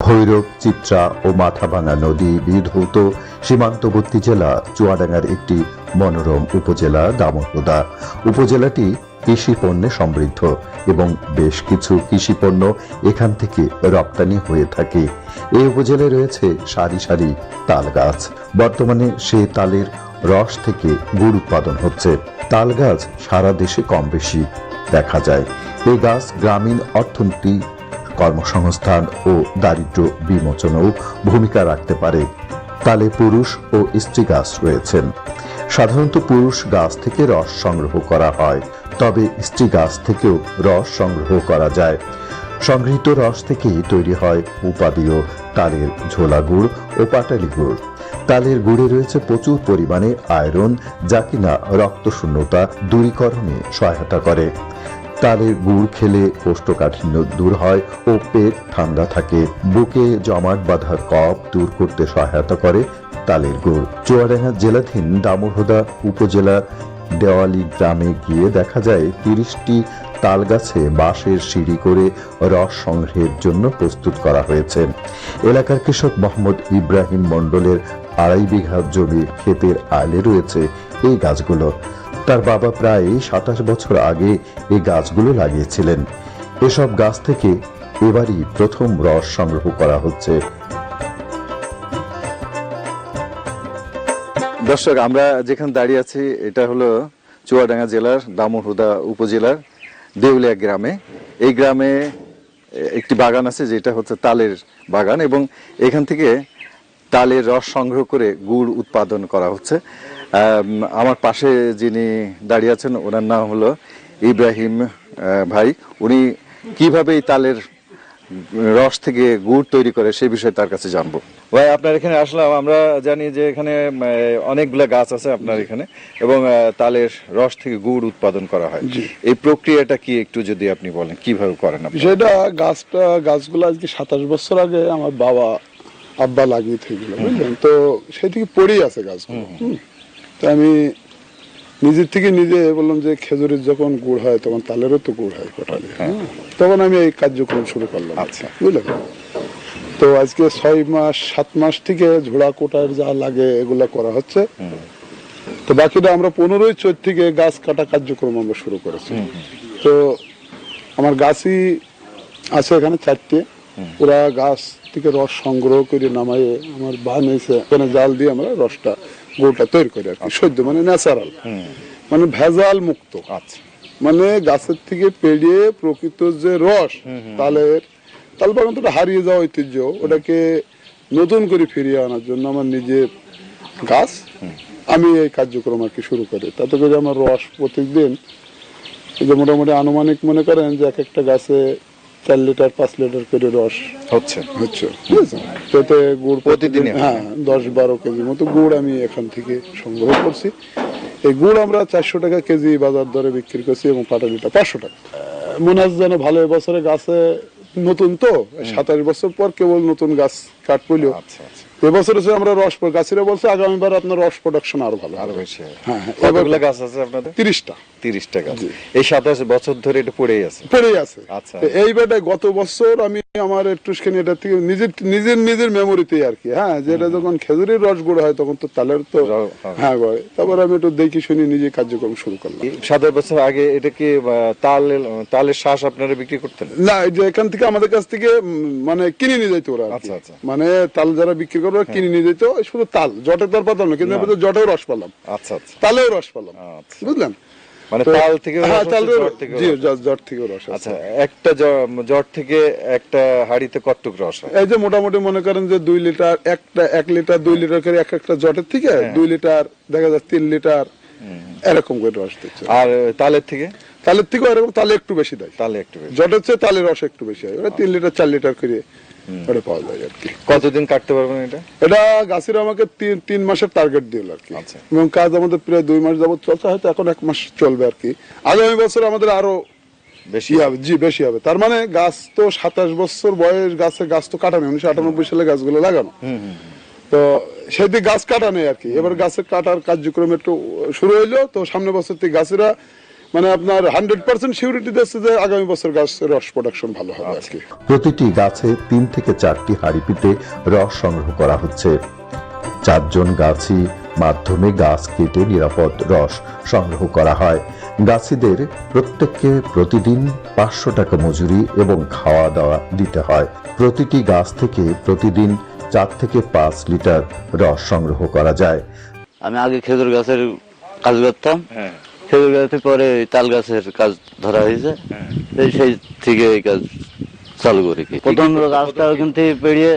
ভৈরব, চিত্রা ও মাথাভাঙা নদী বিধৌত সীমান্তবর্তী জেলা চুয়াডাঙ্গার একটি মনোরম উপজেলা দামোদা উপজেলাটি কৃষি পণ্যে সমৃদ্ধ এবং বেশ কিছু কৃষি পণ্য এখান থেকে রপ্তানি হয়ে থাকে। এই উপজেলায় রয়েছে সারি সারি তাল গাছ বর্তমানে সেই তালের রস থেকে গুড় উৎপাদন হচ্ছে। তাল গাছ সারা দেশে কম বেশি দেখা যায়। এই গাছ গ্রামীণ অর্থনীতি কর্মসংস্থান ও দারিদ্র বিমোচনেও ভূমিকা রাখতে পারে। তালে পুরুষ ও স্ত্রী গাছ রয়েছেন। সাধারণত পুরুষ গাছ থেকে রস সংগ্রহ করা হয়, তবে স্ত্রী গাছ থেকেও রস সংগ্রহ করা যায়। সংগৃহীত রস থেকেই তৈরি হয় উপাদীয় তালের ঝোলা গুড় ও পাটালি গুড়। তালের গুড়ে রয়েছে প্রচুর পরিমাণে আয়রন, যা কিনা রক্তশূন্যতা দূরীকরণে সহায়তা করে। তালের গুড় খেলে কোষ্ঠকাঠিন্য দূর হয় ও পেট ঠান্ডা থাকে। বুকে জমাট বাঁধার কফ দূর করতে সহায়তা করে তালের গুড়। চুয়াডাঙ্গা জেলাধীন দামোহদা উপজেলার দেওয়ালি গ্রামে গিয়ে দেখা যায় তিরিশটি তাল গাছে বাঁশের সিঁড়ি করে রস সংগ্রহের জন্য প্রস্তুত করা হয়েছে। এলাকার কৃষক মোহাম্মদ ইব্রাহিম মণ্ডলের আড়াই বিঘা জমি ক্ষেতের আলে রয়েছে এই গাছগুলো। তার বাবা প্রায় সাতাশ বছর আগে এই গাছগুলো লাগিয়েছিলেন। এসব গাছ থেকে এবারই প্রথম রস সংগ্রহ করা হচ্ছে। দর্শক, আমরা যেখানে দাঁড়িয়ে আছি, এটা হলো চুয়াডাঙ্গা জেলার দামোহদা উপজেলার দেউলিয়া গ্রামে। এই গ্রামে একটি বাগান আছে, যেটা হচ্ছে তালের বাগান এবং এখান থেকে তালের রস সংগ্রহ করে গুড় উৎপাদন করা হচ্ছে। আমার পাশে যিনি দাঁড়িয়ে আছেন ওনার নাম হলো ইব্রাহিম ভাই। উনি কীভাবে এই তালের রস থেকে গুড় তৈরি করে সেই বিষয়ে তার কাছে জানব। ভাই আপনার এখানে আসলাম। আমরা জানি যে এখানে অনেকগুলা গাছ আছে আপনার এখানে এবং তালের রস থেকে গুড় উৎপাদন করা হয়। এই প্রক্রিয়াটা কি একটু যদি আপনি বলেন কীভাবে করেন বিষয়টা গাছটা গাছগুলো আজকে সাতাশ বছর আগে আমার বাবা আব্বা লাগিয়ে বুঝলেন? তো সেই থেকে পড়েই আছে গাছগুলো। তো আমি নিজের থেকে নিজে বললাম যে খেজুরের যখন গুড় হয় তখন তালেরও তো গুড় হয় কোটালি তখন আমি এই কার্যক্রম শুরু করলাম। আচ্ছা। বুঝলেন? তো আজকে ছয় মাস সাত মাস থেকে ঝোড়া কোটার যা লাগে এগুলা করা হচ্ছে। তো বাকিটা আমরা পনেরোই চৈত থেকে গাছ কাটা কার্যক্রম আমরা শুরু করেছি। তো আমার গাছই আছে এখানে চারটে। পুরা গাছ থেকে রস সংগ্রহ করে নামাইয়ে আমার বান এসে ওখানে জাল দিয়ে আমরা রসটা গুড়টা তৈরি করে আর কি সদ্য মানে ন্যাচারাল মানে ভেজাল মুক্ত। আচ্ছা। মানে গাছের থেকে পেড়িয়ে প্রকৃত যে রস তালের তাল বাগান তো হারিয়ে যাওয়া ঐতিহ্য ওটাকে নতুন করে ফিরিয়ে আনার জন্য আমার নিজের গাছ। আমি এই কার্যক্রম আর কি শুরু করি। তাতে করে আমার রস প্রত্যেকদিন যে মোটামুটি আনুমানিক মনে করেন যে এক একটা গাছে চার লিটার পাঁচ লিটার করে রস। হচ্ছে। হচ্ছে। গুড় প্রতিদিন হ্যাঁ। দশ বারো কেজি মতো গুড় আমি এখান থেকে সংগ্রহ করছি। এই গুড় আমরা চারশো টাকা কেজি বাজার দরে বিক্রি করছি এবং পাটালিটা পাঁচশো টাকা। মনে যেন ভালো এবছরে গাছে নতুন তো সাতাশ বছর পর কেবল নতুন গাছ কাট পড়লেও আচ্ছা আচ্ছা। এবছর হচ্ছে আমরা রস প- গাছেরা বলছে আগামীবার আপনার রস প্রোডাকশন আরও ভালো আরও বেশি হ্যাঁ, হ্যাঁ, কতগুলো গাছ আছে আপনাদের? তিরিশটা। তিরিশ গাছ। এই সাতাশ বছর ধরে এটা পড়েই আছে। পড়েই আছে। আচ্ছা। তো গত বছর আমি আমার একটুখানি এটা থেকে নিজের নিজের নিজের মেমোরিতে আর কি হ্যাঁ? যেটা যখন খেজুরের রস গুঁড়ো হয় তখন তো তালের তো হ্যাঁ। হ্যাঁ তারপর আমি একটু দেখি শুনি নিজে কার্যক্রম শুরু করলাম। সাতাশ বছর আগে এটা কি তাল তালের শ্বাস আপনারা বিক্রি করতেন? না এই যে এখান থেকে আমাদের কাছ থেকে মানে কিনে নিয়ে যাইতো ওরা আচ্ছা, আচ্ছা। মানে তাল যারা বিক্রি করে ওরা কিনে নিয়ে যেত শুধু তাল জটের তাল পাতাম না কিন্তু জটেও রস পেলাম। আচ্ছা আচ্ছা। তালেও রস পেলাম। বুঝলেন? মানে তাল থেকে হ্যাঁ তালেও জি জ- জট রস আছে আচ্ছা একটা জ- জট থেকে একটা হাড়িতে কতটুক রস এই যে মোটামুটি মনে করেন যে দুই লিটার একটা এক লিটার দুই লিটার করে এক একটা জটের থেকে হ্যাঁ। দুই লিটার দেখা যাচ্ছে তিন লিটার এরকম করে রস দিচ্ছে। আর তালের থেকে? তালের থেকে এরকম তালে একটু বেশি দেয়। তালে একটু বেশি। জটের চেয়ে তালের রস একটু বেশি হয়। ওটা তিন লিটার চার লিটার করে ওটা পাওয়া যায় আর কি। কতদিন কাটতে পারবেন এটা? এটা গাছের আমাকে তিন তিন মাসের টার্গেট দিল আর কি। আচ্ছা। এবং কাজ আমাদের প্রায় দুই মাস যাবত চলছে হয়তো এখন এক মাস চলবে আর কি। আগামী বছর আমাদের আরও বেশি? হবে জি বেশি হবে। তার মানে গাছ তো সাতাশ বছর বয়স গাছে গাছ তো কাটা নেই। উনিশশো আটানব্বই সালে গাছগুলো লাগানো। তো সেদিকে গাছ কাটা নেই আর কি। এবার গাছের কাটার কার্যক্রম একটু শুরু হইল তো সামনে বছর থেকে গাছেরা মানে আপনার হান্ড্রেড পার্সেন্ট সিউরিটি দিচ্ছে যে আগামী বছর গাছের রস প্রোডাকশন ভালো হবে আর কি। প্রতিটি গাছে তিন থেকে চারটি হাঁড়িপিতে রস সংগ্রহ করা হচ্ছে। চারজন গাছি মাধ্যমে গাছ কেটে নিরাপদ রস সংগ্রহ করা হয়। গাছিদের প্রত্যেককে প্রতিদিন পাঁচশো টাকা মজুরি এবং খাওয়া দাওয়া দিতে হয়। প্রতিটি গাছ থেকে প্রতিদিন চার থেকে পাঁচ লিটার রস সংগ্রহ করা যায়। আমি আগে খেজুর গাছের কাজ করতাম। হ্যাঁ। খেজুর গাছের পরে তাল গাছের কাজ ধরা হয়েছে। এই সেই থেকে এই কাজ চালু করি। কি প্রথম গাছটা ওখান থেকে পেড়িয়ে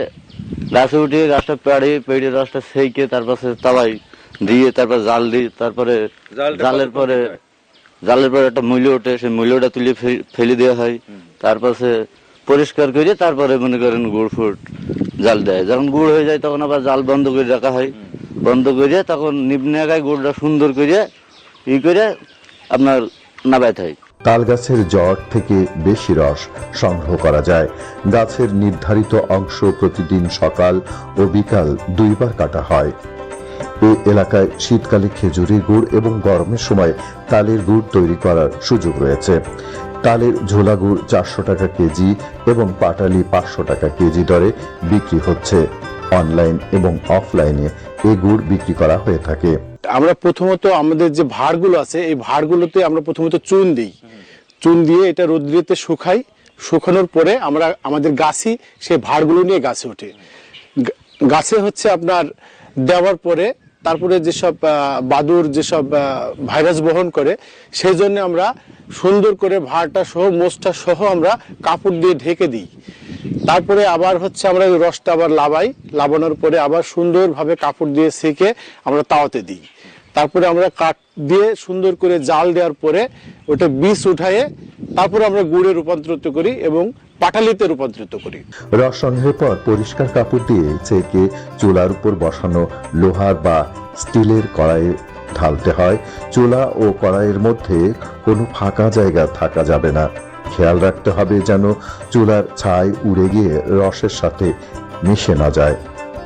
গাছে উঠিয়ে গাছটা পেড়িয়ে পেড়িয়ে গাছটা সেইকে তারপর তালাই দিয়ে তারপর জাল দিই তারপরে জালের পরে জালের পরে একটা মূল্য ওঠে সেই মূল্যটা তুলে ফেলে দেওয়া হয়। তারপর পরিষ্কার করে তারপরে মনে করেন গুড় ফুট জাল দেয়। যখন গুড় হয়ে যায় তখন আবার জাল বন্ধ করে রাখা হয়। বন্ধ করে তখন গায়ে গুড়টা সুন্দর করে ই করে আপনার হয়। জট থেকে বেশি রস সংগ্রহ করা যায়। গাছের নির্ধারিত অংশ প্রতিদিন সকাল ও বিকাল দুইবার কাটা হয়। এই এলাকায় শীতকালে খেজুরের গুড় এবং গরমের সময় তালের গুড় তৈরি করার সুযোগ রয়েছে। তালের ঝোলা গুড় চারশো টাকা কেজি এবং পাটালি পাঁচশো টাকা কেজি দরে বিক্রি হচ্ছে। অনলাইন এবং অফলাইনে এ গুড় বিক্রি করা হয়ে থাকে। আমরা প্রথমত আমাদের যে ভাড়গুলো আছে, এই ভাড়গুলোতে আমরা প্রথমত চুন দিই। চুন দিয়ে এটা রোদ্রিতে শুকাই। শুকানোর পরে আমরা, আমাদের গাছই সেই ভাড়গুলো নিয়ে গাছে ওঠে। গাছে হচ্ছে আপনার দেওয়ার পরে, তারপরে যেসব বাদুর যেসব ভাইরাস বহন করে, সেই জন্য আমরা সুন্দর করে ভাড়টা সহ, মোষটা সহ আমরা কাপড় দিয়ে ঢেকে দিই। তারপরে আবার হচ্ছে আমরা রসটা আবার লাবাই লাবানোর পরে আবার সুন্দরভাবে কাপড় দিয়ে সেকে আমরা তাওতে দিই। তারপরে আমরা কাঠ দিয়ে সুন্দর করে জাল দেওয়ার পরে ওটা বীজ উঠায়ে তারপরে আমরা গুড়ে রূপান্তরিত করি এবং পাটালিতে রূপান্তরিত করি। রস সংগ্রহের পর পরিষ্কার কাপড় দিয়ে চেকে চুলার উপর বসানো লোহার বা স্টিলের কড়াইয়ে ঢালতে হয়। চুলা ও কড়াইয়ের মধ্যে কোনো ফাঁকা জায়গা থাকা যাবে না। খেয়াল রাখতে হবে যেন চুলার ছাই উড়ে গিয়ে রসের সাথে মিশে না যায়।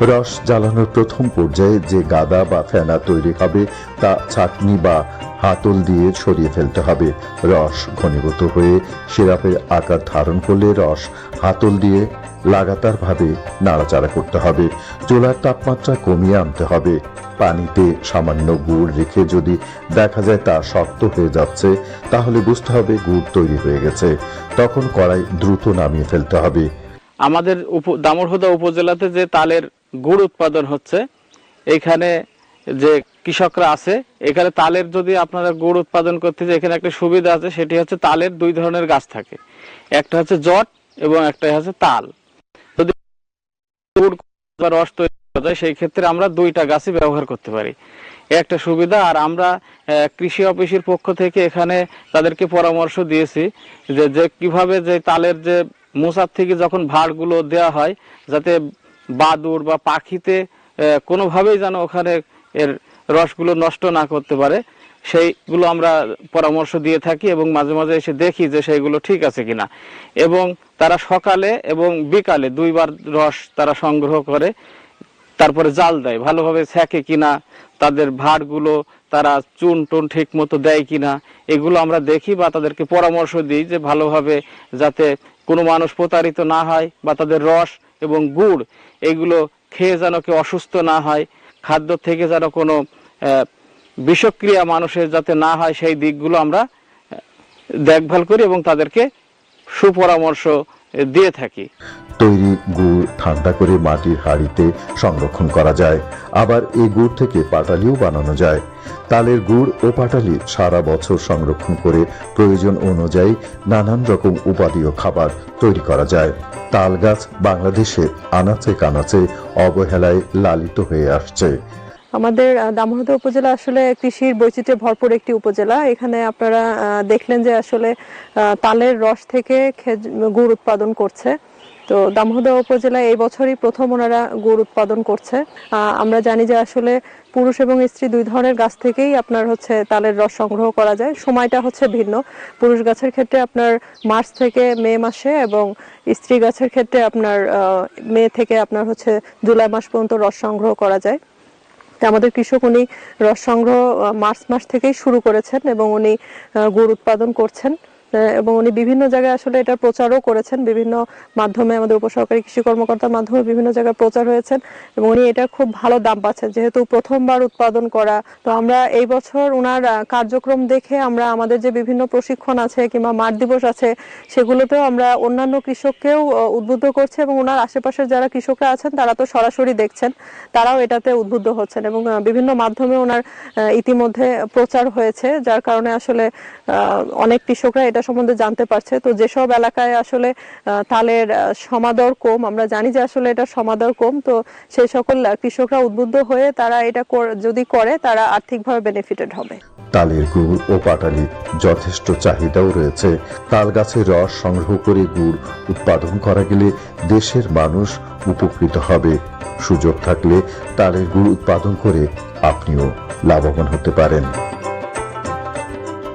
রস জ্বালানোর প্রথম পর্যায়ে যে গাদা বা ফেনা তৈরি হবে, তা ছাঁকনি বা হাতল দিয়ে সরিয়ে ফেলতে হবে। রস ঘনীভূত হয়ে সিরাপের আকার ধারণ করলে রস হাতল দিয়ে লাগাতারভাবে নাড়াচাড়া করতে হবে। চুলার তাপমাত্রা কমিয়ে আনতে হবে। পানিতে সামান্য গুড় রেখে যদি দেখা যায় তা শক্ত হয়ে যাচ্ছে, তাহলে বুঝতে হবে গুড় তৈরি হয়ে গেছে। তখন কড়াই দ্রুত নামিয়ে ফেলতে হবে। আমাদের দামোরহুদা উপজেলাতে যে তালের গুড় উৎপাদন হচ্ছে। এখানে যে কৃষকরা আছে, এখানে তালের যদি আপনারা গুড় উৎপাদন করতে যে এখানে একটা সুবিধা আছে, সেটি হচ্ছে তালের দুই ধরনের গাছ থাকে। একটা হচ্ছে জট এবং একটা হচ্ছে তাল। যদি গুড় রস তৈরি করা সেই ক্ষেত্রে আমরা দুইটা গাছই ব্যবহার করতে পারি। একটা সুবিধা, আর আমরা কৃষি অফিসের পক্ষ থেকে এখানে তাদেরকে পরামর্শ দিয়েছি যে যে কীভাবে যে তালের যে মোচার থেকে যখন ভাড়গুলো দেওয়া হয়, যাতে বাদুর বা পাখিতে কোনোভাবেই যেন ওখানে এর রসগুলো নষ্ট না করতে পারে, সেইগুলো আমরা পরামর্শ দিয়ে থাকি এবং মাঝে মাঝে এসে দেখি যে সেইগুলো ঠিক আছে কিনা। এবং তারা সকালে এবং বিকালে দুইবার রস তারা সংগ্রহ করে, তারপরে জাল দেয়, ভালোভাবে ছ্যাঁকে কিনা, তাদের ভাড়গুলো তারা চুন টুন ঠিক মতো দেয় কিনা, এগুলো আমরা দেখি বা তাদেরকে পরামর্শ দিই যে ভালোভাবে যাতে কোনো মানুষ প্রতারিত না হয় বা তাদের রস এবং গুড়, এগুলো খেয়ে যেন কেউ অসুস্থ না হয়, খাদ্য থেকে যেন কোনো বিষক্রিয়া মানুষের যাতে না হয়, সেই দিকগুলো আমরা দেখভাল করি এবং তাদেরকে সুপরামর্শ দিয়ে থাকি। তৈরি গুড় ঠান্ডা করে মাটির হাঁড়িতে সংরক্ষণ করা যায়। আবার এই গুড় থেকে পাটালিও বানানো যায়। তালের গুড় ও পাটালি সারা বছর সংরক্ষণ করে প্রয়োজন অনুযায়ী নানান রকম উপাদীয় খাবার তৈরি করা যায়। তাল গাছ বাংলাদেশের আনাচে কানাচে অবহেলায় লালিত হয়ে আসছে। আমাদের দামোহদা উপজেলা আসলে কৃষির বৈচিত্র্যে ভরপুর একটি উপজেলা। এখানে আপনারা দেখলেন যে আসলে তালের রস থেকে গুড় উৎপাদন করছে। তো দামোহদা উপজেলায় এই বছরই প্রথম ওনারা গুড় উৎপাদন করছে। আমরা জানি যে আসলে পুরুষ এবং স্ত্রী দুই ধরনের গাছ থেকেই আপনার হচ্ছে তালের রস সংগ্রহ করা যায়। সময়টা হচ্ছে ভিন্ন। পুরুষ গাছের ক্ষেত্রে আপনার মার্চ থেকে মে মাসে এবং স্ত্রী গাছের ক্ষেত্রে আপনার মে থেকে আপনার হচ্ছে জুলাই মাস পর্যন্ত রস সংগ্রহ করা যায়। আমাদের কৃষক উনি রস সংগ্রহ মার্চ মাস থেকেই শুরু করেছেন এবং উনি গুড় উৎপাদন করছেন। এবং উনি বিভিন্ন জায়গায় আসলে এটা প্রচারও করেছেন। বিভিন্ন মাধ্যমে আমাদের উপসহকারী কৃষি কর্মকর্তার মাধ্যমে বিভিন্ন জায়গায় প্রচার হয়েছেন এবং উনি এটা খুব ভালো দাম পাচ্ছেন। যেহেতু প্রথমবার উৎপাদন করা, তো আমরা এই বছর ওনার কার্যক্রম দেখে আমরা আমাদের যে বিভিন্ন প্রশিক্ষণ আছে কিংবা মাঠ দিবস আছে, সেগুলোতেও আমরা অন্যান্য কৃষককেও উদ্বুদ্ধ করছি এবং ওনার আশেপাশের যারা কৃষকরা আছেন, তারা তো সরাসরি দেখছেন, তারাও এটাতে উদ্বুদ্ধ হচ্ছেন এবং বিভিন্ন মাধ্যমে ওনার ইতিমধ্যে প্রচার হয়েছে, যার কারণে আসলে অনেক কৃষকরা এটা সম্বন্ধে জানতে পারছে। তো যেসব এলাকায় আসলে তালের সমাদর কম, আমরা জানি যে আসলে এটা সমাদর কম, তো সেই সকল কৃষকরা উদ্বুদ্ধ হয়ে তারা এটা যদি করে, তারা আর্থিকভাবে বেনিফিটেড হবে। তালের গুড় ও পাটালি যথেষ্ট চাহিদাও রয়েছে। তাল গাছের রস সংগ্রহ করে গুড় উৎপাদন করা গেলে দেশের মানুষ উপকৃত হবে। সুযোগ থাকলে তালের গুড় উৎপাদন করে আপনিও লাভবান হতে পারেন।